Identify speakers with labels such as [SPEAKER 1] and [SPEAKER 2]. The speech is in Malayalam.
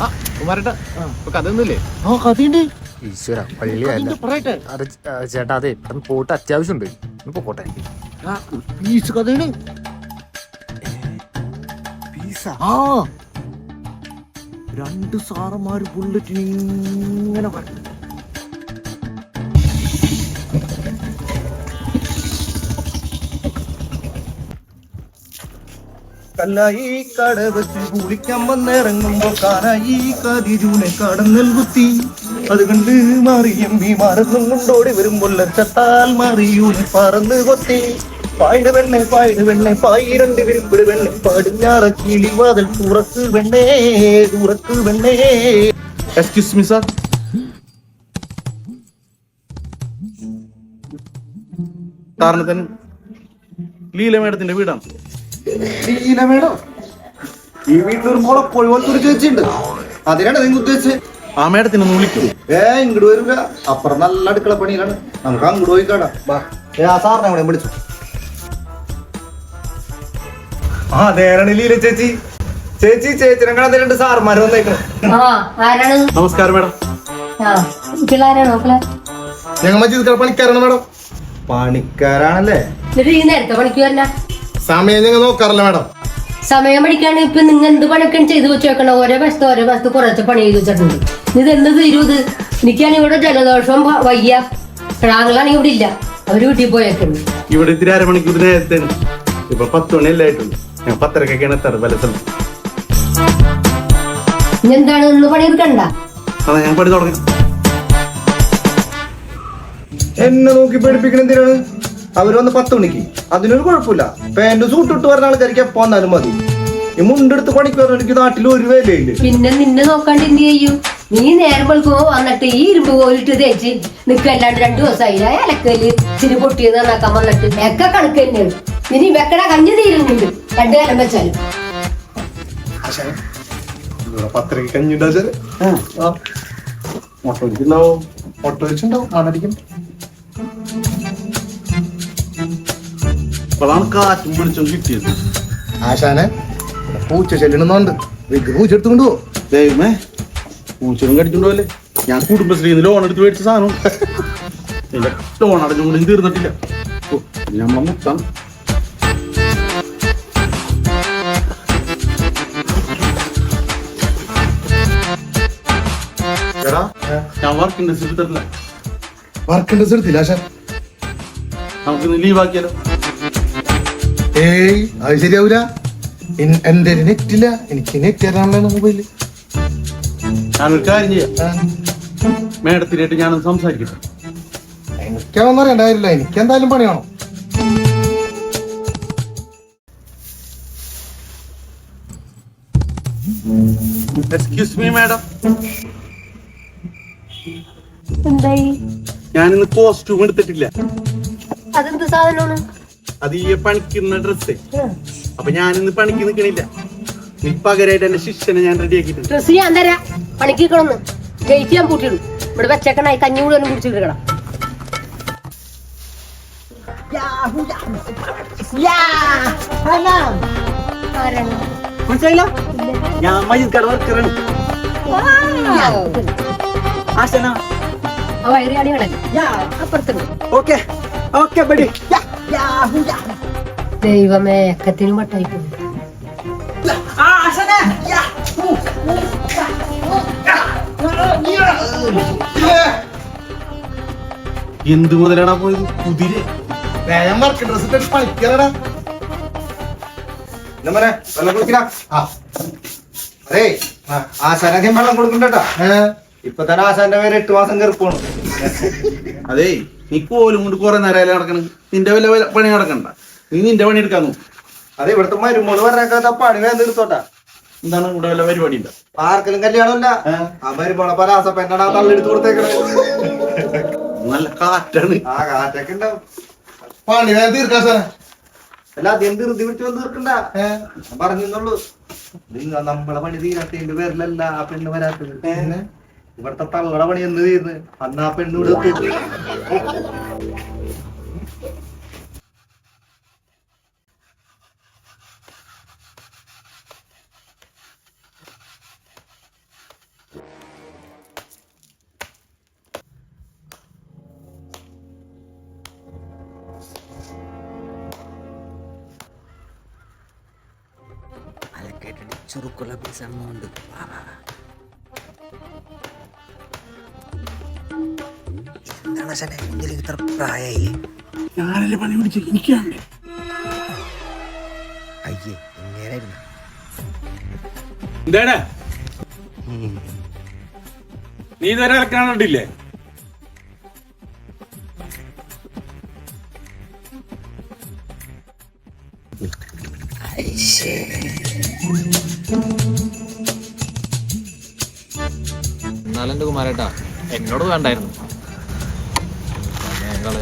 [SPEAKER 1] ആ കുമാരേട്ടാ ഇപ്പൊ കഥയൊന്നുമില്ലേ
[SPEAKER 2] ആ കഥയുണ്ട്.
[SPEAKER 3] ഈശ്വര പള്ളിയല്ല
[SPEAKER 2] കഥയുണ്ട്, പറയട്ടെ.
[SPEAKER 3] അത് ചേട്ടാ അതെ പെട്ടെന്ന് പോയിട്ട് അത്യാവശ്യമുണ്ട്. ഒന്ന് പോട്ടെ.
[SPEAKER 2] ആ, പീസ് കഥയാണ് ആ. രണ്ട് സാറന്മാര് ബുള്ളറ്റിന് ഇങ്ങനെ വരണം
[SPEAKER 4] കല്ലായി കടവത്തിൽ കുളിക്കാൻ വന്നിറങ്ങുമ്പോ കാനായി കതിരൂനെ കടന്നൽ കുത്തി. അത് കണ്ട് മാറിയമ്പി മറന്നും കൊണ്ടോടി വരുമ്പോൾ ലക്ഷത്താൽ മാറിയൂനെ പറന്ന് കൊത്തി. പായിട് വെണ്ണെ പായിട് വെണ്ണെ പായിരണ്ട് വിരുമ്പിട് വെണ്ണ പടിഞ്ഞാറ കിളി വാതിൽ തുറക്ക് വെണ്ണേ തുറക്ക് വെണ്ണേ. എക്സ്ക്യൂസ് മീ സാർ കാരണത്തിന് ലീല മേഡത്തിന്റെ വീടാണ്.
[SPEAKER 5] മേഡം ഈ ഒരു ചേച്ചിയുണ്ട് അതിനാണ് നിങ്ങൾ ഉദ്ദേശിച്ചത്.
[SPEAKER 4] ആ മേഡത്തിനെ ഒന്ന് വിളിക്കൂ.
[SPEAKER 5] ഏ ഇങ്ങോട്ട് വരില്ല അപ്പുറം നല്ല അടുക്കള പണിയിലാണ്. നമുക്ക് അങ്ങോട്ട് പോയി കാണാം. വാ. ഏ ആ സാറിനെ അവിടെ വിളിച്ചു.
[SPEAKER 4] ആ നേരാണ് ലീല ചേച്ചി. ചേച്ചി ചേച്ചിനെ കാണാൻ രണ്ട് സാർമാര് വന്നേക്കണം.
[SPEAKER 6] ആ ആരാണ്?
[SPEAKER 4] നമസ്കാരം മേഡം.
[SPEAKER 5] ഞങ്ങൾ മജീദ് പണിക്കാരാണ് മേഡം. പണിക്കാരാണല്ലേ?
[SPEAKER 6] നേരത്തെ
[SPEAKER 5] സമയം ഞങ്ങൾ നോക്കാറില്ല മേഡം.
[SPEAKER 6] സമയം പഠിക്കാണ് ഇപ്പൊ നിങ്ങൾ എന്ത് പണിയൊക്കെ ചെയ്ത് വെച്ചേക്കണ ഓരോ വശത്ത് ഓരോ വശത്ത് കുറച്ച് പണി ചെയ്തു വെച്ചിട്ടുണ്ട്. ഇത് എന്ത് തീരൂ ഇത്? എനിക്കാണ് ഇവിടെ ജലദോഷം വയ്യ. കിടാങ്ങളാണെങ്കിൽ ഇവിടെ ഇല്ല. അവർ വീട്ടിൽ പോയേക്കുന്നു.
[SPEAKER 4] ഇവിടെ ഇത്തിരി അരമണിക്കൂർ നേരത്തെ ഇപ്പൊ പത്ത് മണി അല്ലായിട്ടുണ്ട് ഞാൻ പത്തരക്കൊക്കെയാണ് എത്താറ് പല
[SPEAKER 6] ഇനി എന്താണ്? ഇന്ന് പണിയെടുക്കണ്ട
[SPEAKER 4] അതാ ഞാൻ പണി തുടങ്ങി.
[SPEAKER 5] എന്നെ നോക്കി പഠിപ്പിക്കണം എന്തിനാണ്? അവർ വന്ന് പത്ത് മണിക്ക്. അതിനൊരു കുഴപ്പമില്ല. പാന്റ് സൂട്ട് ഇട്ട് വരുന്ന ആൾക്കാർക്ക് എപ്പോ വന്നാലും മതി. ഈ മുണ്ടെടുത്ത് പണിക്ക് വരുന്ന എനിക്ക് നാട്ടിൽ ഒരു വേലയില്ല.
[SPEAKER 6] പിന്നെ നിന്നെ നോക്കാണ്ട് എന്ത് ചെയ്യും? നീ നേരം വെളുക്കുമ്പോ വന്നിട്ട് ഈ ഇരുമ്പ് പോയിട്ട് തേച്ച് നിക്കല്ലാണ്ട് രണ്ടു ദിവസമായി. അലക്കൽ ഇച്ചിരി പൊട്ടിയത് നന്നാക്കാൻ വന്നിട്ട് ഒക്കെ കണക്ക് തന്നെയാണ്. ഇനി വെക്കട കഞ്ഞു തീരുന്നുണ്ട്. രണ്ടു കാലം വെച്ചാലും
[SPEAKER 5] ഓട്ടോ വെച്ചിട്ടുണ്ടാവും മുട്ട വെച്ചിട്ടുണ്ടാവും മണടിക്കും
[SPEAKER 4] കാറ്റും കിട്ടിയത്.
[SPEAKER 5] ആശാനെ പൂച്ച ചെല്ലണമെന്നുണ്ട്. വലിയ പൂച്ച എടുത്തുകൊണ്ട് പോ.
[SPEAKER 4] ദൈവമേ കടിച്ചുണ്ടോല്ലേ ഞാൻ കുടുംബശ്രീന്ന് ലോൺ എടുത്ത് മേടിച്ച സാധനം. എന്റെ ലോൺ അടഞ്ഞും കൂടി തീർന്നിട്ടില്ല. നമ്മളെ മുത്താണ് ഞാൻ വർക്ക് ഇൻഡസ്ട്രിയിൽ തരില്ല
[SPEAKER 5] വർക്ക് ഡ്രസ് എടുത്തില്ല ആശാൻ. ഏയ് അത് ശരിയാവൂല. എന്റെ നെറ്റ് എനിക്ക് നെറ്റ് തരാനുള്ള മൊബൈൽ
[SPEAKER 4] ഞാനൊരു കാര്യം ചെയ്യാം. മേഡത്തിനായിട്ട് ഞാനൊന്ന് സംസാരിക്കട്ടെ?
[SPEAKER 5] എനിക്കാവെന്ന് അറിയണ്ട എനിക്ക് എന്തായാലും പണിയാണോ
[SPEAKER 4] എക്സ്ക്യൂസ് മീ മാഡം
[SPEAKER 6] എന്തായി?
[SPEAKER 4] ഞാനിന്ന് കോസ്റ്റ്യൂം എടുത്തിട്ടില്ല.
[SPEAKER 6] അതെന്ത് സാധനമാണ്?
[SPEAKER 4] അത് ഈ പണിക്കുന്ന ഡ്രസ്സ് അപ്പൊ ഞാനിന്ന് പണിക്ക് നിൽക്കണില്ല നീ പകരമായിട്ട് എന്റെ ശിഷ്യനെ ഞാൻ റെഡി ആക്കിയിട്ടുണ്ട്.
[SPEAKER 6] ഡ്രസ് ഞാൻ തരാം. പണിക്ക് കിടന്ന് ഗേറ്റ് ഞാൻ പൂട്ടിയിടും. ഇവിടെ വെച്ചേക്കണായി കഞ്ഞി മുഴുവനും കുടിച്ചിട്ട് ആരാണ്?
[SPEAKER 7] മനസ്സിലായില്ല? ഞാൻ മജീദ് കട വർക്കറാണ് ആശന.
[SPEAKER 6] അപ്പുറത്തുണ്ട്.
[SPEAKER 7] ഓക്കെ ഓക്കെ ബഡി
[SPEAKER 6] ദൈവമേ എക്കത്തിനും വട്ടായി പോയി
[SPEAKER 4] എന്ത് മുതലാടാ പോയത് കുതിര
[SPEAKER 5] വേഗം വർക്ക് ഡ്രസ് ഇട്ട് വെള്ളം കുടിക്കടാ ആ അതെ ആശാനൊക്കെ വെള്ളം കൊടുക്കണ്ടട്ടാ ഇപ്പൊ തന്നെ ആശാന്റെ പേര് എട്ട് മാസം കയറിപ്പോണു
[SPEAKER 4] അതേ നീ പോലും കൊണ്ട് കുറെ നേരം നടക്കണം. നിന്റെ വല്ല പണി നടക്കണ്ട. നീ നിന്റെ പണി എടുക്കാൻ നോക്കും.
[SPEAKER 5] അതെ ഇവിടുത്തെ മരുമോൾ പറഞ്ഞേക്കാത്ത പണി വേണ്ട എടുത്തോട്ടാ
[SPEAKER 4] എന്താണ് ഇവിടെ വല്ല പരിപാടി ഉണ്ടോ
[SPEAKER 5] ആർക്കെങ്കിലും കല്യാണമില്ല? ആ മരുമോളെ ആ തള്ളെടുത്ത് കൊടുത്തേക്കണേ
[SPEAKER 4] നല്ല കാറ്റാണ്.
[SPEAKER 5] ആ കാറ്റൊക്കെ ഉണ്ടാവും പണി വേഗം തീർക്കാൻ സാറേ. അല്ല അധികം ധൃതി പിടിച്ച് വന്ന് തീർക്കണ്ട. ഞാൻ പറഞ്ഞുള്ളൂ നിങ്ങൾ നമ്മളെ പണി തീരാത്തതിന്റെ പേരിലല്ല ആ പെണ്ണ് വരാത്തത്. ഇവിടുത്തെ തള്ളട പണി എന്ത് ചെയ്ത് അന്ന് ആ പെണ്ണ് ഇവിടെ എത്തി
[SPEAKER 2] അലക്കേട്ടിട്ട് ചെറുക്കുള്ള പീസാണെന്നുണ്ട് വാ വാ വാ. ആശാനെ കുഞ്ഞിലേക്ക് ഇത്ര പ്രായമായി
[SPEAKER 4] ഞാനല്ലേ പണി പിടിച്ച്? എനിക്കാണ്
[SPEAKER 2] അയ്യേ എങ്ങനെയായിരുന്നു
[SPEAKER 4] എന്താടാ? നീ ഇതുവരെ ഇറക്കാണ്ടില്ലേ
[SPEAKER 3] എന്നാലും എന്റെ കുമാരേട്ടാ എന്നോട് വേണ്ടായിരുന്നു. ഞങ്ങള്